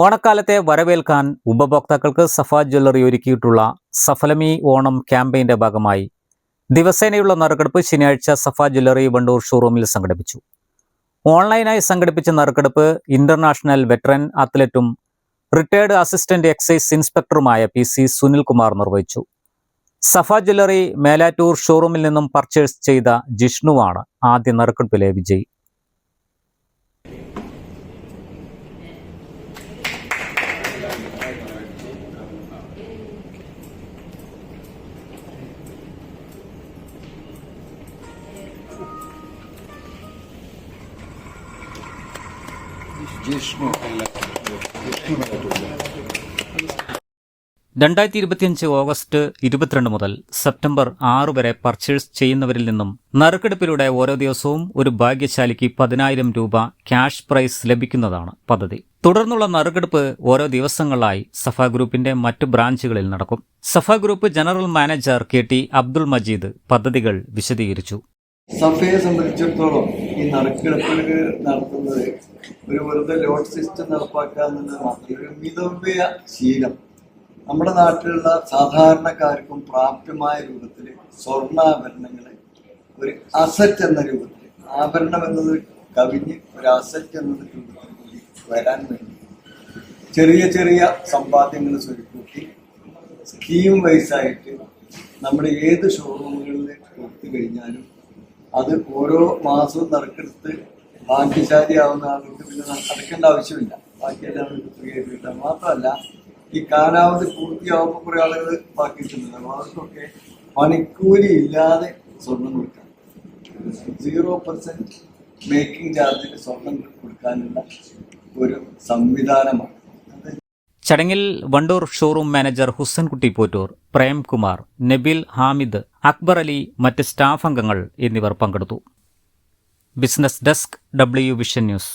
ഓണക്കാലത്തെ വരവേൽക്കാൻ ഉപഭോക്താക്കൾക്ക് സഫ ജ്വല്ലറി ഒരുക്കിയിട്ടുള്ള സഫലമി ഓണം ക്യാമ്പയിന്റെ ഭാഗമായി ദിവസേനയുള്ള നറുക്കെടുപ്പ് ശനിയാഴ്ച സഫ ജ്വല്ലറി വണ്ടൂർ ഷോറൂമിൽ സംഘടിപ്പിച്ചു. ഓൺലൈനായി സംഘടിപ്പിച്ച നറുക്കെടുപ്പ് ഇന്റർനാഷണൽ വെറ്ററൻ അത്ലറ്റും റിട്ടയർഡ് അസിസ്റ്റന്റ് എക്സൈസ് ഇൻസ്പെക്ടറുമായ പി സി സുനിൽകുമാർ നിർവഹിച്ചു. സഫ ജ്വല്ലറി മേലാറ്റൂർ ഷോറൂമിൽ നിന്നും പർച്ചേസ് ചെയ്ത ജിഷ്ണുവാണ് ആദ്യ നറുക്കെടുപ്പിലെ വിജയി. Diyos mo ang lahat. Diyos mo. രണ്ടായിരത്തി ഇരുപത്തിയഞ്ച് ഓഗസ്റ്റ് ഇരുപത്തിരണ്ട് മുതൽ സെപ്റ്റംബർ ആറ് വരെ പർച്ചേസ് ചെയ്യുന്നവരിൽ നിന്നും നറുക്കെടുപ്പിലൂടെ ഓരോ ദിവസവും ഒരു ഭാഗ്യശാലിക്ക് പതിനായിരം രൂപ ക്യാഷ് പ്രൈസ് ലഭിക്കുന്നതാണ് പദ്ധതി. തുടർന്നുള്ള നറുക്കെടുപ്പ് ഓരോ ദിവസങ്ങളിലായി സഫ ഗ്രൂപ്പിന്റെ മറ്റ് ബ്രാഞ്ചുകളിൽ നടക്കും. Safa group general manager K T Abdul Majeed പദ്ധതികൾ വിശദീകരിച്ചു. സഫയെ സംബന്ധിച്ചിടത്തോളം ഈ നറുക്കെടുപ്പുകൾ നടത്തുന്നത് ഒരു വെറുതെ ലോഡ് സിസ്റ്റം മാത്രമല്ല ഒരു മിതവ്യ ശീലം. നമ്മുടെ നാട്ടിലുള്ള സാധാരണക്കാർക്കും പ്രാപ്യമായ രൂപത്തിൽ സ്വർണാഭരണങ്ങൾ ഒരു അസറ്റ് എന്ന രൂപത്തിൽ ആഭരണം എന്നത് കവിഞ്ഞ് ഒരു അസറ്റ് എന്ന രൂപത്തിൽ കൂടി വരാൻ വേണ്ടി ചെറിയ ചെറിയ സമ്പാദ്യങ്ങൾ സ്വരുക്കൂട്ടി സ്കീം വൈസ് ആയിട്ട് നമ്മുടെ ഏത് ഷോറൂമുകളിൽ കൊടുത്തു കഴിഞ്ഞാലും അത് ഓരോ മാസവും നറുക്കെടുത്ത് ഭാഗ്യശാലിയാവുന്ന ആളുകൾക്ക് പിന്നെ നടക്കേണ്ട ആവശ്യമില്ല. ബാക്കി എല്ലാവർക്കും ഫ്രീ ആയിട്ട് കിട്ടാം മാത്രമല്ല ഈ കാലാവധി പൂർത്തിയാവുമ്പോൾ കുറെ ആളുകൾ ബാക്കി അപ്പോൾ അവർക്കൊക്കെ പണിക്കൂലി ഇല്ലാതെ സ്വർണം കൊടുക്കാം സീറോ പെർസെന്റ് മേക്കിംഗ് ചാർജിൽ സ്വർണം കൊടുക്കാനുള്ള ഒരു സംവിധാനമാണ്. ചടങ്ങിൽ വണ്ടൂർ ഷോറൂം മാനേജർ ഹുസൻകുട്ടി പോറ്റൂർ പ്രേംകുമാർ നബിൽ ഹാമിദ് അക്ബർ അലി മറ്റ് സ്റ്റാഫ് അംഗങ്ങൾ എന്നിവർ പങ്കെടുത്തു. Business desk W vision news.